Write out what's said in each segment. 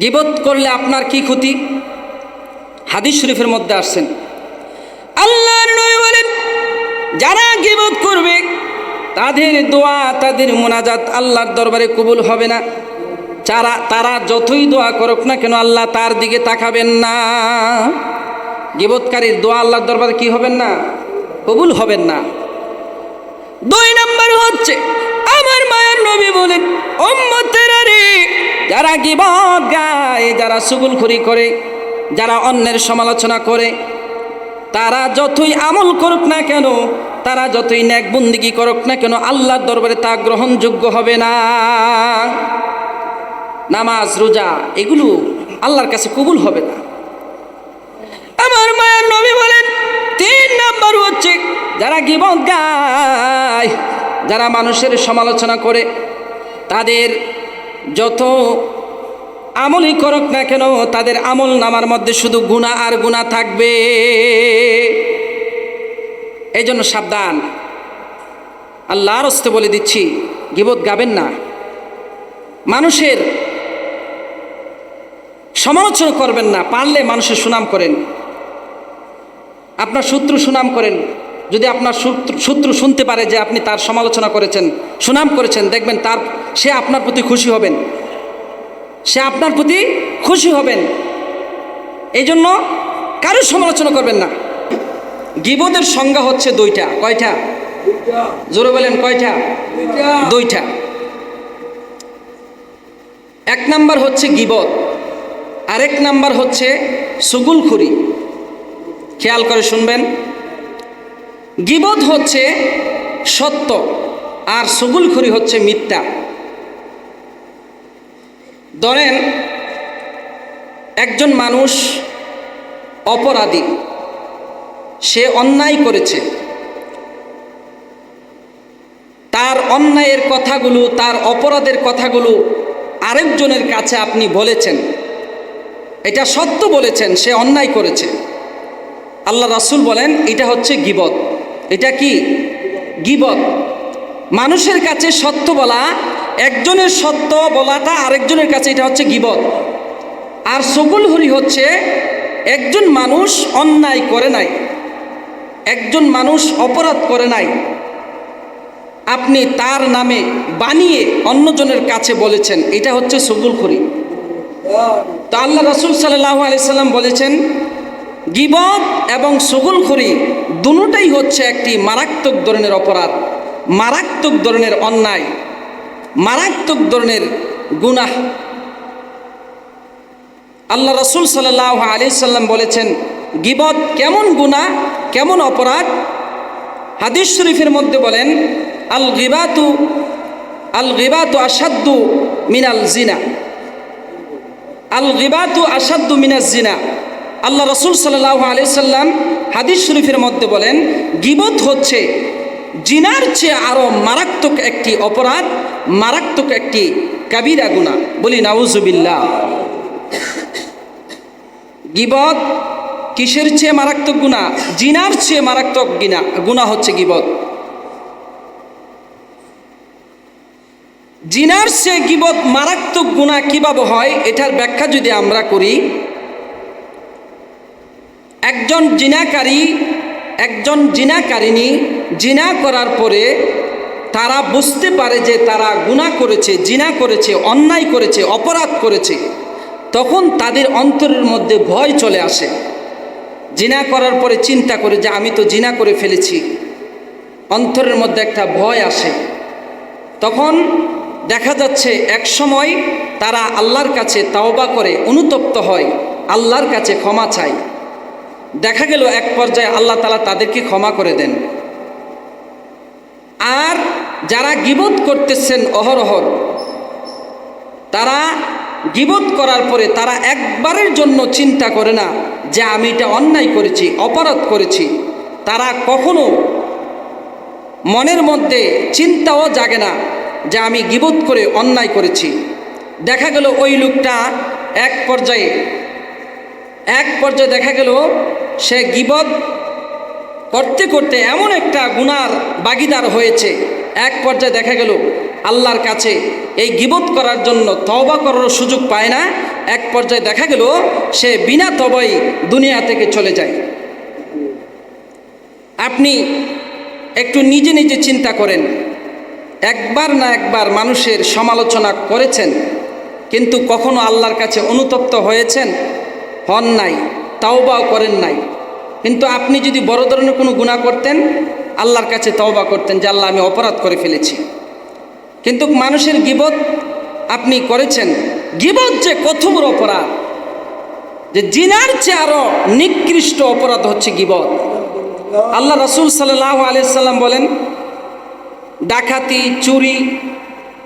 গিবত করলে আপনার কি ক্ষতি? হাদিস শরীফের মধ্যে আসছেন। আল্লাহর বলেন, যারা গিবত করবে, তাদের দোয়া, তাদের মোনাজাত আল্লাহর দরবারে কবুল হবে না। যারা, তারা যতই দোয়া করুক না কেন, আল্লাহ তার দিকে তাকাবেন না। গিবতকারীর দোয়া আল্লাহর দরবারে কি হবেন না? কবুল হবেন না। দুই নম্বর হচ্ছে, আমার মায়ের নবী বলেন, উম্মতেরা রে যারা গিবত গায়, যারা সুগুলখুরি করে, যারা অন্যের সমালোচনা করে, তারা যতই আমল করুক না কেন, তারা যতই ন্যাকবন্দিগি করুক না কেন, আল্লাহর দরবারে তা গ্রহণযোগ্য হবে না। নামাজ, রোজা, এগুলো আল্লাহর কাছে কবুল হবে না। আমার মায়ের নবী বলেন, তিন নাম্বার হচ্ছে, যারা গিবত গায়, যারা মানুষের সমালোচনা করে, তাদের যত আমলই করুক না কেন, তাদের আমল নামার মধ্যে শুধু গুণা আর গুণা থাকবে। এই জন্য সাবধান। আল্লাহর হস্তে বলে দিচ্ছি, গিবত গাবেন না। মানুষের সমালোচনা করবেন না, পারলে মানুষের সুনাম করেন। আপনার শত্রু সুনাম করেন। যদি আপনার শত্রু শত্রু শুনতে পারে যে আপনি তার সমালোচনা করেছেন, সুনাম করেছেন, দেখবেন তার সে আপনার প্রতি খুশি হবেন। সে আপনার প্রতি খুশি হবেন। এই জন্য কারোর সমালোচনা করবেন না। গিবদের সংজ্ঞা হচ্ছে দুইটা। কয়টা? জোরে বলেন, কয়টা? দুইটা। এক নাম্বার হচ্ছে গিবদ আরেক নাম্বার হচ্ছে সুগুলখুরি। খেয়াল করে শুনবেন। গিবদ হচ্ছে সত্য আর সুগুলখুরি হচ্ছে মিথ্যা। ধরেন, একজন মানুষ অপরাধী, সে অন্যায় করেছে। তার অন্যায়ের কথাগুলো, তার অপরাধের কথাগুলো আরেকজনের কাছে আপনি বলেছেন। এটা সত্য বলেছেন, সে অন্যায় করেছে। আল্লাহ রাসুল বলেন, এটা হচ্ছে গিবদ এটা কি? গিবদ মানুষের কাছে সত্য বলা একজনের সত্য বলাটা আরেকজনের কাছে এটা হচ্ছে গিবত। আর সগুলহরি হচ্ছে একজন মানুষ অন্যায় করে নাই, একজন মানুষ অপরাধ করে নাই। আপনি তার নামে বানিয়ে অন্যজনের কাছে বলেছেন, এটা হচ্ছে সগুলখুরি তো আল্লাহ রসুল সাল্লাহ আলিয়াল্লাম বলেছেন গিবদ এবং সগুলখুরি দুটাই হচ্ছে একটি মারাত্মক ধরনের অপরাধ, মারাত্মক ধরনের অন্যায়। মারাত্মক ধরনের গুনাহ। আল্লাহ রসুল সাল্লাহ আলি সাল্লাম বলেছেন গিবদ কেমন গুণা কেমন অপরাধ? হাদিস শরীফের মধ্যে বলেন, আল গিবাতু আল গিবাতু আসাদ্দু মিনাল জিনা। আল গিবাতু আসাদ্দু মিনাজ জিনা। আল্লাহ রসুল সাল্লাহ আলি সাল্লাম হাদিস শরীফের মধ্যে বলেন, গিবত হচ্ছে জিনার চেয়ে আরও মারাত্মক একটি অপরাধ, মারাত্মক একটি কাবিরা গুণা বলি নাউজুবিল্লাহ গিবত কিসের চেয়ে মারাত্মক গুণা জিনার চেয়ে মারাত্মক গিনা গুণা হচ্ছে গিবত। জিনার চেয়ে গিবত মারাত্মক গুণা কীভাবে হয়? এটার ব্যাখ্যা যদি আমরা করি, একজন জিনাকারী একজন জিনাকারিনী জিনা করার পরে তারা বুঝতে পারে যে তারা গুণা করেছে, জিনা করেছে, অন্যায় করেছে, অপরাধ করেছে। তখন তাদের অন্তরের মধ্যে ভয় চলে আসে। জিনা করার পরে চিন্তা করে যে আমি তো জিনা করে ফেলেছি। অন্তরের মধ্যে একটা ভয় আসে। তখন দেখা যাচ্ছে এক সময় তারা আল্লাহর কাছে তাওবা করে, অনুতপ্ত হয়, আল্লাহর কাছে ক্ষমা চায়। দেখা গেল এক পর্যায়ে আল্লাহ তালা তাদেরকে ক্ষমা করে দেন। আর যারা গিবত করতেছেন অহরহর তারা গিবত করার পরে তারা একবারের জন্য চিন্তা করে না যে আমি এটা অন্যায় করেছি, অপরাধ করেছি। তারা কখনো মনের মধ্যে চিন্তাও জাগে না যে আমি গিবত করে অন্যায় করেছি। দেখা গেল ওই লোকটা এক পর্যায়ে এক পর্যায়ে দেখা গেল, সে গিবদ করতে করতে এমন একটা গুনার বাগিদার হয়েছে। এক পর্যায়ে দেখা গেল, আল্লাহর কাছে এই গিবত করার জন্য তওবা করার সুযোগ পায় না। এক পর্যায়ে দেখা গেল, সে বিনা তবাই দুনিয়া থেকে চলে যায়। আপনি একটু নিজে নিজে চিন্তা করেন। একবার না একবার মানুষের সমালোচনা করেছেন, কিন্তু কখনো আল্লাহর কাছে অনুতপ্ত হয়েছেন? হন নাই, তাওবাও করেন নাই। কিন্তু আপনি যদি বড় ধরনের কোনো গুণা করতেন, আল্লাহর কাছে তওবা করতেন যে, আল্লাহ, আমি অপরাধ করে ফেলেছি। কিন্তু মানুষের গিবত আপনি করেছেন, গিবত যে কত বড় অপরাধ? যে জিনার চেয়ে আরও নিকৃষ্ট অপরাধ হচ্ছে গিবত। আল্লাহ রসুল সাল্লাহ আলিয়াল্লাম বলেন, ডাকাতি, চুরি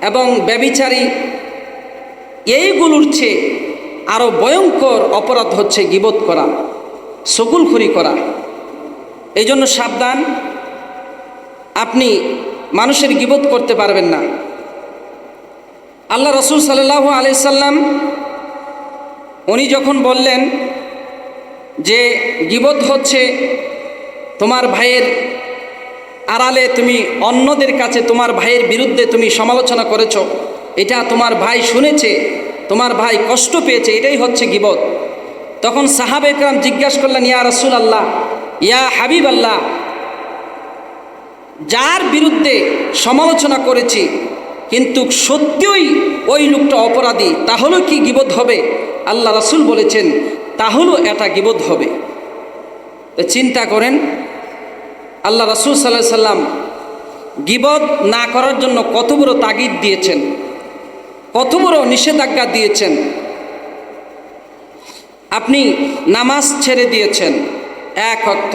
এবং ব্যবিচারী এইগুলোর চেয়ে আরও ভয়ঙ্কর অপরাধ হচ্ছে গিবত করা সকুলখুরি করা। এই জন্য সাবধান, আপনি মানুষের গিবত করতে পারবেন না। আল্লাহ রসুল সাল্লাহ আলি সাল্লাম, উনি যখন বললেন যে গিবত হচ্ছে তোমার ভাইয়ের আড়ালে তুমি অন্যদের কাছে তোমার ভাইয়ের বিরুদ্ধে তুমি সমালোচনা করেছ, এটা তোমার ভাই শুনেছে তোমার ভাই কষ্ট পেয়েছে, এটাই হচ্ছে গিবত। তখন সাহাব একরাম জিজ্ঞাসা করলেন, ইয়া রসুল আল্লাহ ইয়া হাবিব আল্লাহ যার বিরুদ্ধে সমালোচনা করেছি, কিন্তু সত্যিই ওই লোকটা অপরাধী তাহলেও কি গিবোধ হবে? আল্লাহ রসুল বলেছেন তাহলেও এটা গিবোধ হবে। তো চিন্তা করেন, আল্লাহ রসুল সাল্লাহ সাল্লাম গিবদ না করার জন্য কত বড় তাগিদ দিয়েছেন। কত বড় নিষেধাজ্ঞা দিয়েছেন। আপনি নামাজ ছেড়ে দিয়েছেন, এক অর্থ।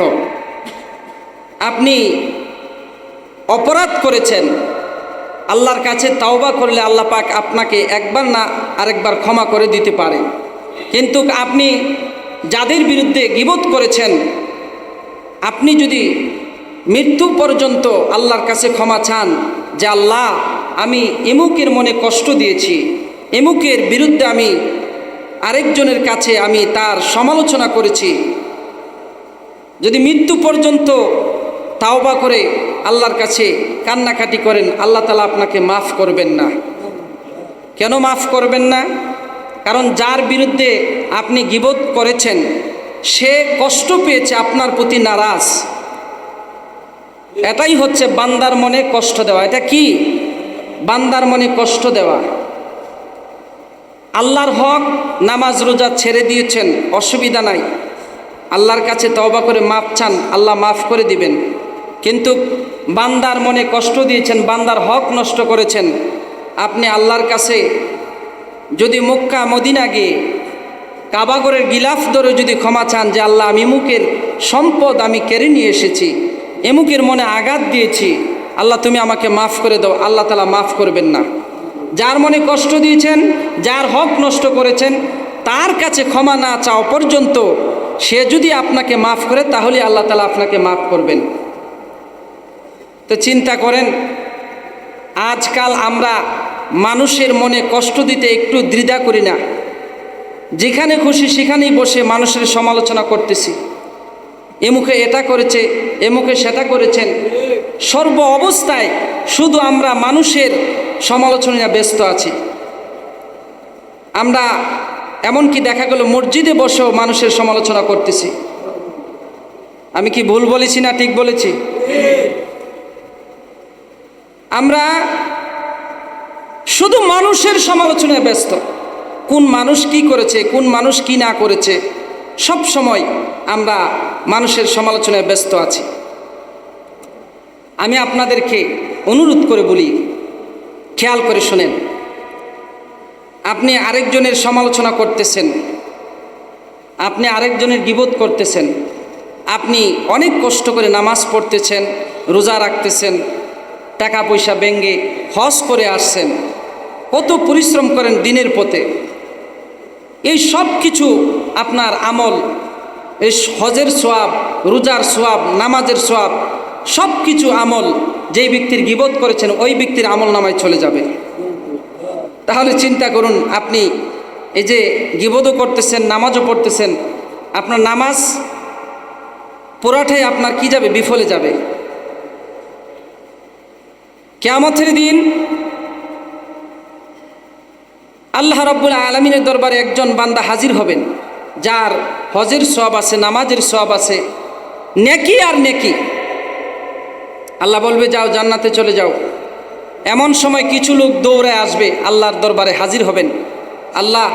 আপনি অপরাধ করেছেন, আল্লাহর কাছে তাওবা করলে আল্লাহ পাক আপনাকে একবার না আরেকবার ক্ষমা করে দিতে পারে। কিন্তু আপনি যাদের বিরুদ্ধে গিবত করেছেন, আপনি যদি মৃত্যু পর্যন্ত আল্লাহর কাছে ক্ষমা চান যে আল্লাহ আমি এমুকের মনে কষ্ট দিয়েছি। এমুকের বিরুদ্ধে আমি আরেকজনের কাছে আমি তার সমালোচনা করেছি। যদি মৃত্যু পর্যন্ত তাওবা করে আল্লাহর কাছে কান্নাকাটি করেন, আল্লাহ তালা আপনাকে মাফ করবেন না। কেন মাফ করবেন না? কারণ যার বিরুদ্ধে আপনি গিবোধ করেছেন, সে কষ্ট পেয়েছে, আপনার প্রতি নারাজ। এটাই হচ্ছে বান্দার মনে কষ্ট দেওয়া। এটা কি? বান্দার মনে কষ্ট দেওয়া। আল্লাহর হক নামাজ রোজা ছেড়ে দিয়েছেন, অসুবিধা নাই। আল্লাহর কাছে তওবা করে মাফ চান, আল্লাহ মাফ করে দিবেন। কিন্তু বান্দার মনে কষ্ট দিয়েছেন, বান্দার হক নষ্ট করেছেন। আপনি আল্লাহর কাছে যদি মক্কা, মদিনা গিয়ে কাবাগরের গিলাফ ধরে যদি ক্ষমা চান যে, আল্লাহ, আমি মুখের সম্পদ আমি কেড়ে নিয়ে এসেছি, এমুকের মনে আঘাত দিয়েছি আল্লাহ তুমি আমাকে মাফ করে দাও, আল্লাহ তালা মাফ করবেন না। যার মনে কষ্ট দিয়েছেন, যার হক নষ্ট করেছেন, তার কাছে ক্ষমা না চাও পর্যন্ত সে যদি আপনাকে মাফ করে, তাহলে আল্লাহ তালা আপনাকে মাফ করবেন। তো চিন্তা করেন, আজকাল আমরা মানুষের মনে কষ্ট দিতে একটু দ্বিধা করি না। যেখানে খুশি সেখানেই বসে মানুষের সমালোচনা করতেছি। এমুখে এটা করেছে এমুখে সেটা করেছেন। সর্ব অবস্থায় শুধু আমরা মানুষের সমালোচনা ব্যস্ত আছি। আমরা এমনকি দেখা গেল মসজিদে বসেও মানুষের সমালোচনা করতেছি। আমি কি ভুল বলেছি না ঠিক বলেছি? আমরা শুধু মানুষের সমালোচনায় ব্যস্ত। কোন মানুষ কি করেছে, কোন মানুষ কি না করেছে সব সময় আমরা মানুষের সমালোচনায় ব্যস্ত আছি। আমি আপনাদেরকে অনুরোধ করে বলি, খেয়াল করে শোনেন। আপনি আরেকজনের সমালোচনা করতেছেন, আপনি আরেকজনের গিবোধ করতেছেন, আপনি অনেক কষ্ট করে নামাজ পড়তেছেন, রোজা রাখতেছেন টাকা পয়সা ব্যঙ্গে হজ করে আসছেন, কত পরিশ্রম করেন দিনের পথে। এই সব কিছু আপনার আমল, এই হজের সোয়াব, রোজার সোয়াব, নামাজের সোয়াব সব কিছু আমল যেই ব্যক্তির গিবোধ করেছেন, ওই ব্যক্তির আমল নামায় চলে যাবে। তাহলে চিন্তা করুন, আপনি এই যে গিবোধও করতেছেন, নামাজও পড়তেছেন, আপনার নামাজ পোড়াটাই আপনার কি যাবে? বিফলে যাবে। কেয়ামতের দিন আল্লাহ রব্বুল আলমিনের দরবারে একজন বান্দা হাজির হবেন, যার হজের সব আছে, নামাজের সব আছে। নেকি আর নেকি। আল্লাহ বলবে, যাও, জান্নাতে চলে যাও। এমন সময় কিছু লোক দৌড়ে আসবে, আল্লাহর দরবারে হাজির হবেন। আল্লাহ,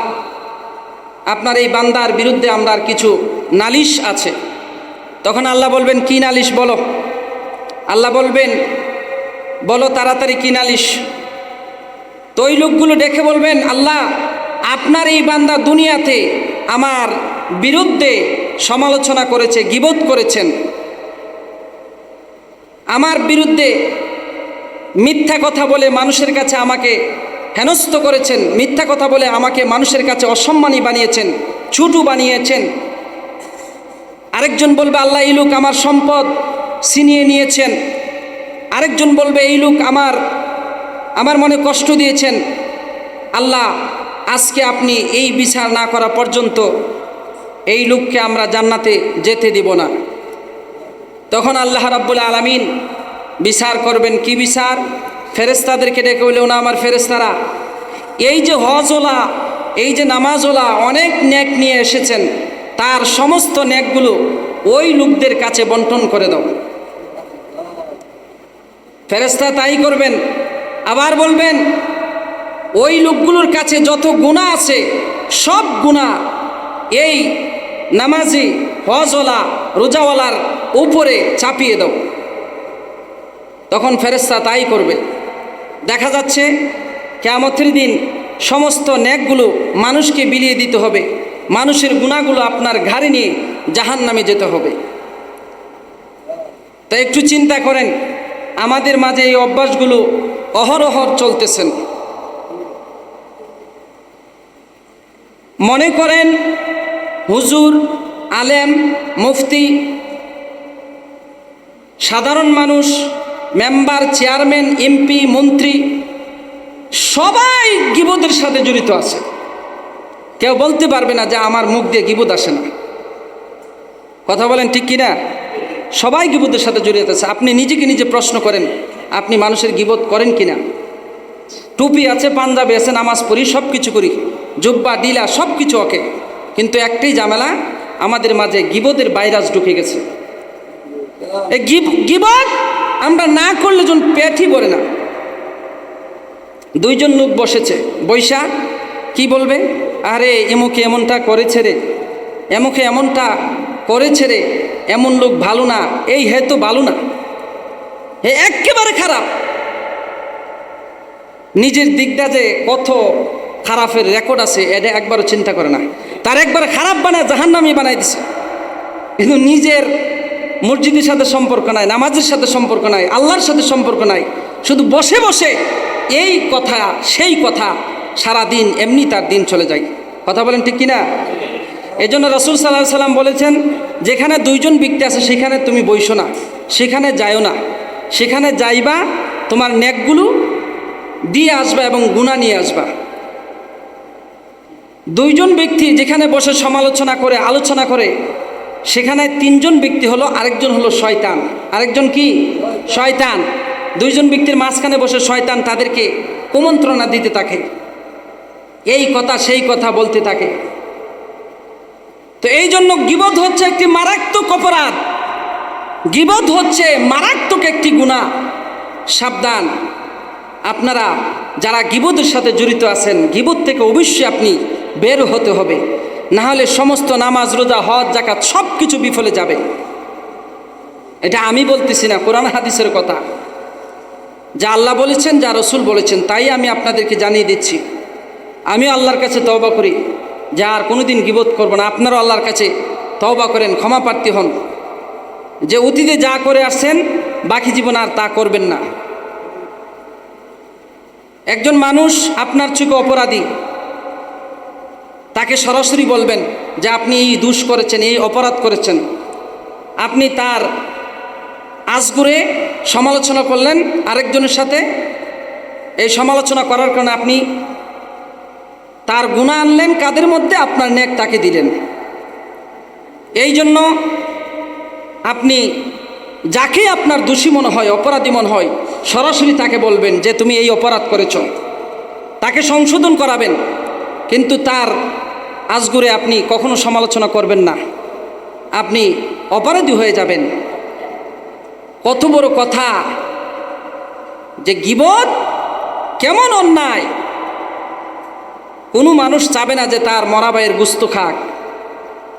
আপনার এই বান্দার বিরুদ্ধে আমরা আর কিছু নালিশ আছে। তখন আল্লাহ বলবেন, কি নালিশ বলো? আল্লাহ বলবেন, বলো তাড়াতাড়ি কি নালিশ? তো ওই লোকগুলো দেখে বলবেন, আল্লাহ, আপনার এই বান্দা দুনিয়াতে আমার বিরুদ্ধে সমালোচনা করেছে গিবোধ করেছেন। আমার বিরুদ্ধে মিথ্যা কথা বলে মানুষের কাছে আমাকে হেনস্থ করেছেন, মিথ্যা কথা বলে আমাকে মানুষের কাছে অসম্মানী বানিয়েছেন ছুটু বানিয়েছেন। আরেকজন বলবে, আল্লাহ, এই লোক আমার সম্পদ ছিনিয়ে নিয়েছেন। আরেকজন বলবে, এই লোক আমার আমার মনে কষ্ট দিয়েছেন। আল্লাহ, আজকে আপনি এই বিচার না করা পর্যন্ত এই লোককে আমরা জান্নাতে যেতে দিব না। তখন আল্লাহ রাব্বুল আলমিন বিচার করবেন। কি বিচার? ফেরেস্তাদেরকে ডেকে বললেও না আমার ফেরেস্তারা এই যে হজওলা এই যে নামাজওলা অনেক ন্যাক নিয়ে এসেছেন, তার সমস্ত ন্যাকগুলো ওই লোকদের কাছে বন্টন করে দাও। ফেরেস্তা তাই করবেন। আবার বলবেন, ওই লোকগুলোর কাছে যত গুণা আছে, সব গুণা এই নামাজি, হজওয়ালা, রোজাওয়ালার উপরে চাপিয়ে দাও। তখন ফেরেস্তা তাই করবে। দেখা যাচ্ছে কেমতের দিন সমস্ত ন্যাকগুলো মানুষকে বিলিয়ে দিতে হবে। মানুষের গুণাগুলো আপনার ঘাড়ে নিয়ে জাহান নামে যেতে হবে। তা একটু চিন্তা করেন, আমাদের মাঝে এই অভ্যাসগুলো অহরহর চলতেছেন মনে করেন, হুজুর, আলেম, মুফতি সাধারণ মানুষ, মেম্বার, চেয়ারম্যান, এমপি, মন্ত্রী, সবাই গিবদের সাথে জড়িত আছে। কেউ বলতে পারবে না যে আমার মুখ দিয়ে গিবদ আসে না। কথা বলেন ঠিক কিনা? সবাই গিবদের সাথে জড়িত আছে। আপনি নিজেকে নিজে প্রশ্ন করেন, আপনি মানুষের গিবদ করেন কিনা? টুপি আছে, পাঞ্জাবি আছে, নামাজ পড়ি সব কিছু করি। জুব্বা, ডিলা সব কিছু ওকে। কিন্তু একটাই ঝামেলা, আমাদের মাঝে গিবদের ভাইরাস ঢুকে গেছে। গিবদ আমরা না করলে জন পেটই ভরে না। দুইজন লোক বসেছে, বৈশা, কি বলবে? আরে, এমুকে এমনটা করেছে রে, এমুকে এমনটা করেছে রে, এমন লোক ভালো না, এই হে তো ভালো না। হে একেবারে খারাপ। নিজের দিকটা যে কত খারাপের রেকর্ড আছে, এটা একবারও চিন্তা করে না। তার একবার খারাপ বানায় জাহান্নামি বানাই দিছে। কিন্তু নিজের মসজিদের সাথে সম্পর্ক নাই, নামাজের সাথে সম্পর্ক নাই, আল্লাহর সাথে সম্পর্ক নাই। শুধু বসে বসে এই কথা, সেই কথা সারা দিন এমনি তার দিন চলে যায়। কথা বলেন ঠিক কিনা? এই জন্য রসুল সাল্লাহ সাল্লাম বলেছেন, যেখানে দুইজন ব্যক্তি আছে, সেখানে তুমি বইসো না, সেখানে যাইও না। সেখানে যাইবা, তোমার নেকগুলো দিয়ে আসবা এবং গুণা নিয়ে আসবা। দুইজন ব্যক্তি যেখানে বসে সমালোচনা করে, আলোচনা করে সেখানে তিনজন ব্যক্তি হলো, আরেকজন হলো শয়তান। আরেকজন কি? শয়তান। দুইজন ব্যক্তির মাঝখানে বসে শয়তান তাদেরকে কুমন্ত্রণা দিতে থাকে। এই কথা, সেই কথা বলতে থাকে। তো এই জন্য গিবধ হচ্ছে একটি মারাত্মক অপরাধ। গিবধ হচ্ছে মারাত্মক একটি গুণা। সাবধান। আপনারা যারা গিবদের সাথে জড়িত আছেন গিবদ থেকে অবশ্যই আপনি বের হতে হবে। না হলে সমস্ত নামাজ, রোজা, হজ জাকাত সব কিছু বিফলে যাবে। এটা আমি বলতেছি না, কোরআন হাদিসের কথা। যা আল্লাহ বলেছেন, যা রসুল বলেছেন, তাই আমি আপনাদেরকে জানিয়ে দিচ্ছি। আমি আল্লাহর কাছে তওবা করি, যে আর কোনোদিন গিবোধ করব না। আপনারাও আল্লাহর কাছে তওবা করেন, ক্ষমা প্রার্থী হন। যে অতীতে যা করে আসছেন, বাকি জীবন আর তা করবেন না। একজন মানুষ আপনার চোখে অপরাধী তাকে সরাসরি বলবেন যে আপনি এই দুষ করেছেন, এই অপরাধ করেছেন। আপনি তার আজগুরে সমালোচনা করলেন, আরেকজনের সাথে এই সমালোচনা করার কারণে আপনি তার গুণা আনলেন, কাদের মধ্যে? আপনার নেক তাকে দিলেন। এই জন্য আপনি যাকে আপনার দোষী মনে হয়, অপরাধী মনে হয়, সরাসরি তাকে বলবেন যে তুমি এই অপরাধ করেছ। তাকে সংশোধন করাবেন, কিন্তু তার আজগুরে আপনি কখনো সমালোচনা করবেন না। আপনি অপরাধী হয়ে যাবেন। কত বড় কথা যে গিবত কেমন অন্যায়। কোনো মানুষ চাবে না যে তার মরাবাইয়ের গুস্ত খাক।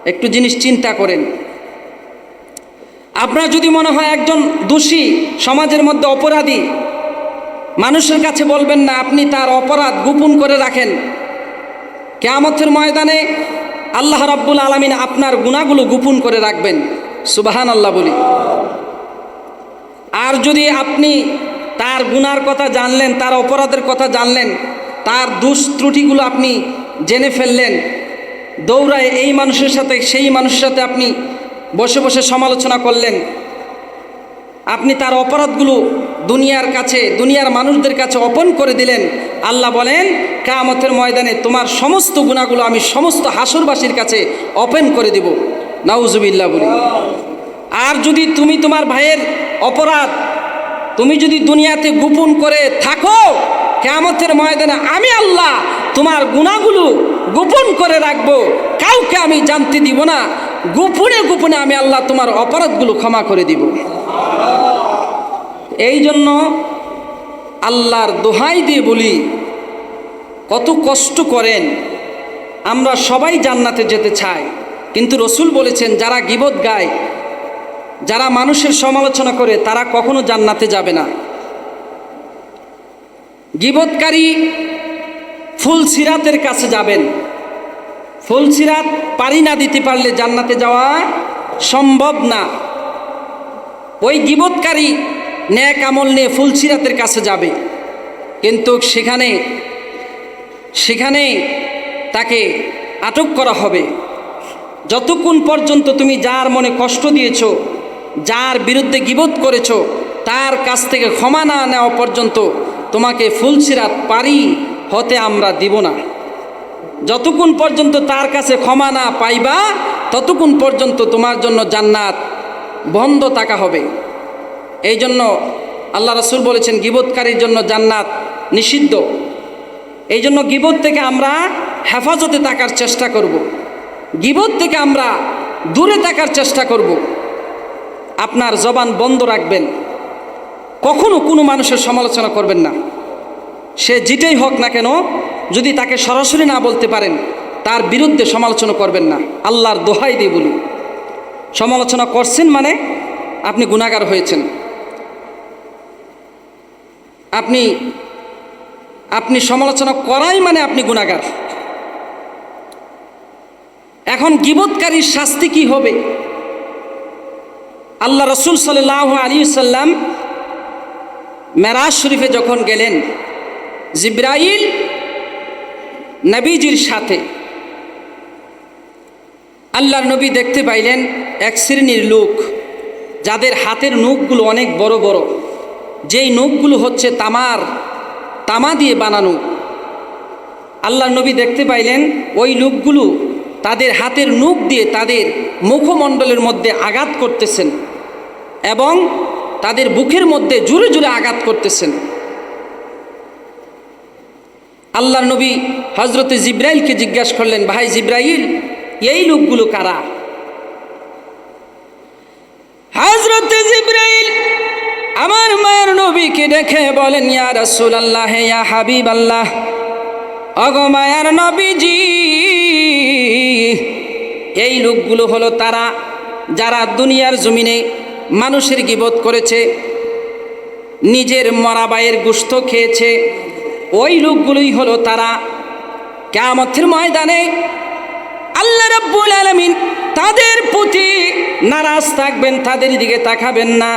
একটু জিনিস চিন্তা করেন। আপনার যদি মনে হয় একজন দোষী সমাজের মধ্যে অপরাধী, মানুষের কাছে বলবেন না, আপনি তার অপরাধ গোপন করে রাখেন। কেয়ামতের ময়দানে আল্লাহ রাব্বুল আলমিন আপনার গুণাগুলো গোপন করে রাখবেন। সুবাহান আল্লাহ বলি। আর যদি আপনি তার গুনার কথা জানলেন, তার অপরাধের কথা জানলেন, তার দুষ ত্রুটিগুলো আপনি জেনে ফেললেন, দৌড়ায় এই মানুষের সাথে, সেই মানুষের সাথে আপনি বসে বসে সমালোচনা করলেন, আপনি তার অপরাধগুলো দুনিয়ার কাছে, দুনিয়ার মানুষদের কাছে অপন করে দিলেন। আল্লাহ বলেন কামতের ময়দানে তোমার সমস্ত গুণাগুলো আমি সমস্ত হাসুরবাসীর কাছে ওপেন করে দিব। নাউজুবিল্লাহ বলি। আর যদি তুমি তোমার ভাইয়ের অপরাধ তুমি যদি দুনিয়াতে গোপন করে থাকো, কেয়ামতের ময়দানে আমি আল্লাহ তোমার গুণাগুলো গোপন করে রাখব। কাউকে আমি জানতে দিব না। গোপনে গোপনে আমি আল্লাহ তোমার অপরাধগুলো ক্ষমা করে দিব। এই জন্য আল্লাহর দোহাই দিয়ে বলি, কত কষ্ট করেন। আমরা সবাই জান্নাতে যেতে চাই। কিন্তু রসুল বলেছেন, যারা গিবত গায়, যারা মানুষের সমালোচনা করে, তারা কখনো জান্নাতে যাবে না। গিবতকারী ফুল সিরাতের কাছে যাবেন। ফুল সিরাত পারি না দিতে পারলে জান্নাতে যাওয়া সম্ভব না। ওই গিবতকারী ন্যাক আমল নিয়ে ফুলসিরাতের কাছে যাবে। কিন্তু সেখানে সেখানে তাকে আটক করা হবে। যতক্ষণ পর্যন্ত তুমি যার মনে কষ্ট দিয়েছ, যার বিরুদ্ধে গিবোধ করেছ, তার কাছ থেকে ক্ষমা না নেওয়া পর্যন্ত তোমাকে ফুলসিরাত পারি হতে আমরা দিব না। যতক্ষণ পর্যন্ত তার কাছে ক্ষমা না পাইবা, ততক্ষণ পর্যন্ত তোমার জন্য জান্নাত বন্ধ থাকা হবে। এই জন্য আল্লাহ রসুল বলেছেন গিবোধকারীর জন্য জান্নাত নিষিদ্ধ। এই জন্য গিবোধ থেকে আমরা হেফাজতে থাকার চেষ্টা করব। গিবোধ থেকে আমরা দূরে থাকার চেষ্টা করব। আপনার জবান বন্ধ রাখবেন। কখনো কোনো মানুষের সমালোচনা করবেন না। সে যেটাই হোক না কেন, যদি তাকে সরাসরি না বলতে পারেন, তার বিরুদ্ধে সমালোচনা করবেন না। আল্লাহর দোহাই দিয়ে বলি। সমালোচনা করছেন মানে আপনি গুণাগার হয়েছেন। আপনি আপনি সমালোচনা করাই মানে আপনি গুণাগার। এখন গিবৎকারীর শাস্তি কি হবে? আল্লাহ রসুল সাল্লাহ আলী সাল্লাম মেরাজ শরীফে যখন গেলেন, জিব্রাইল নবীজির সাথে, আল্লাহর নবী দেখতে পাইলেন এক শ্রেণির লোক, যাদের হাতের নখগুলো অনেক বড় বড়। যেই নখগুলো হচ্ছে তামার, তামা দিয়ে বানানো। আল্লাহ নবী দেখতে পাইলেন, ওই লোকগুলো তাদের হাতের নখ দিয়ে তাদের মুখমণ্ডলের মধ্যে আঘাত করতেছেন এবং তাদের বুকের মধ্যে জুড়ে জুড়ে আঘাত করতেছেন। আল্লাহ নবী হজরতে জিব্রাইলকে জিজ্ঞাসা করলেন, ভাই জিব্রাইল, এই লোকগুলো কারা? হজরতে জিব্রাইল আমার মায়ের নবীকে দেখে বলেন, ইয়া রসুল আল্লাহ ইয়া হাবিব আল্লাহ অগো মায়ার নবীজি, এই লোকগুলো হলো তারা যারা দুনিয়ার জমিনে মানুষের গিবোধ করেছে, নিজের মরাবাইয়ের গুস্ত খেয়েছে, ওই লোকগুলোই হলো তারা কেমথের ময়দানে আল্লাহ রাব্বুল আলামিন তাদের প্রতি নারাজ থাকবেন, তাদের দিকে তাকাবেন না।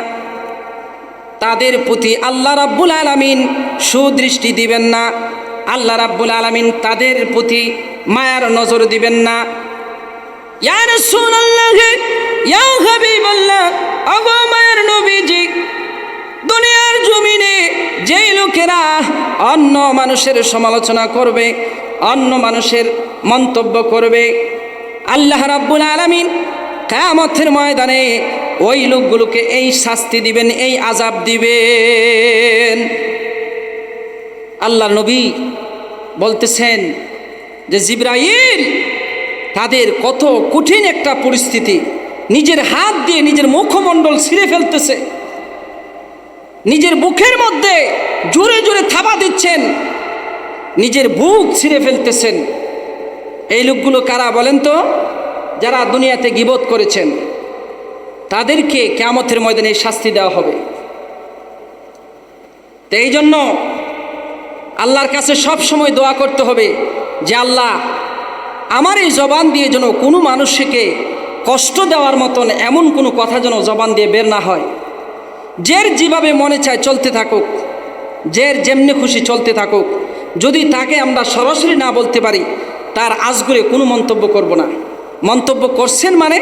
তাদের প্রতি আল্লাহ রাব্বুল আলামিন সুদৃষ্টি দিবেন না। আল্লাহ রাব্বুল আলামিন তাদের প্রতি মায়ার নজর দিবেন না। ইয়া রাসূলুল্লাহ, ইয়া হাবিবাল্লাহ ওগো মায়ের নবীজি, দুনিয়ার জমিনে যেই লোকেরা অন্য মানুষের সমালোচনা করবে, অন্য মানুষের মন্তব্য করবে, আল্লাহ রাব্বুল আলামিন কামতের ময়দানে ওই লোকগুলোকে এই শাস্তি দিবেন, এই আজাব দিবেন। আল্লাহ নবী বলতেছেন যে, জিব্রাইল, তাদের কত কঠিন একটা পরিস্থিতি। নিজের হাত দিয়ে নিজের মুখমণ্ডল ছিঁড়ে ফেলতেছে। নিজের বুকের মধ্যে জোরে জোরে থাবা দিচ্ছেন। নিজের বুক ছিঁড়ে ফেলতেছেন। এই লোকগুলো কারা বলেন তো? যারা দুনিয়াতে গিবত করেছেন। তাদেরকে কেয়ামতের ময়দানে শাস্তি দেওয়া হবে। তো এই জন্য আল্লাহর কাছে সব সময় দোয়া করতে হবে যে, আল্লাহ, আমার এই জবান দিয়ে যেন কোনো মানুষকে কষ্ট দেওয়ার মতন এমন কোনো কথা যেন জবান দিয়ে বের না হয়। যের যেভাবে মনে চায় চলতে থাকুক যের যেমনি খুশি চলতে থাকুক, যদি তাকে আমরা সরাসরি না বলতে পারি, তার আজগুরে কোনো মন্তব্য করব না। মন্তব্য করছেন মানে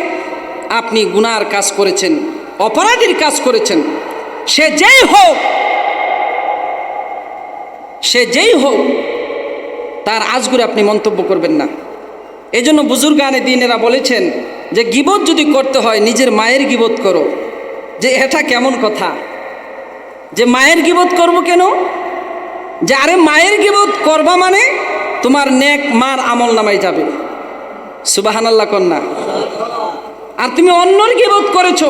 আপনি গুনার কাজ করেছেন, অপরাধীর কাজ করেছেন। সে যেই হোক, সে যেই হোক, তার আজগুরে আপনি মন্তব্য করবেন না। এই জন্য বুজুর্গানে দিনেরা বলেছেন যে গিবত যদি করতে হয়, নিজের মায়ের গিবত করো। যে এটা কেমন কথা? যে মায়ের গিবত করব কেন? যে আরে মায়ের গিবত করবা মানে তোমার নেক মার আমল নামাই যাবে। সুবাহান আল্লাহ কন্যা। আর তুমি অন্যর গিবত করেছ।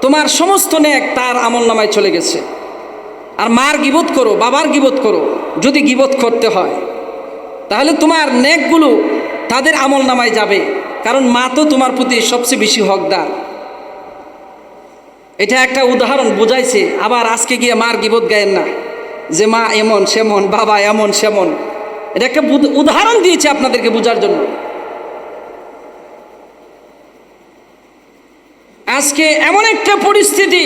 তোমার সমস্ত নেক তার আমল নামায় চলে গেছে। আর মার গিবত করো, বাবার গিবত করো, যদি গিবত করতে হয়। তাহলে তোমার নেকগুলো তাদের আমল নামায় যাবে, কারণ মা তো তোমার প্রতি সবচেয়ে বেশি হকদার। এটা একটা উদাহরণ বোঝাইছে, আবার আজকে গিয়ে মার গিবত গায়েন না। যে মা এমন, সেমন, বাবা এমন, সেমন। এটা একটা উদাহরণ দিয়েছে আপনাদেরকে বোঝার জন্য। আজকে এমন একটা পরিস্থিতি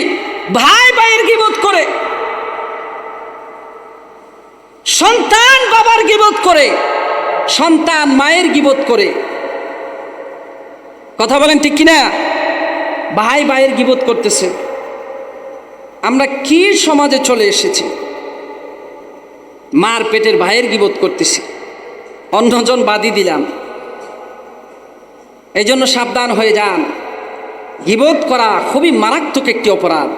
ভাই ভাইয়ের গিবত করে, সন্তান বাবার গিবত করে, সন্তান মায়ের গিবত করে। কথা বলেন ঠিক কিনা? ভাই ভাইয়ের গিবত করতেছে। আমরা কি সমাজে চলে এসেছি? মার পেটের ভাইয়ের গিবত করতেছি। অন্যজন বাদি দিলাম। এই জন্য সাবধান হয়ে যান। গিবত করা খুবই মারাত্মক একটি অপরাধ।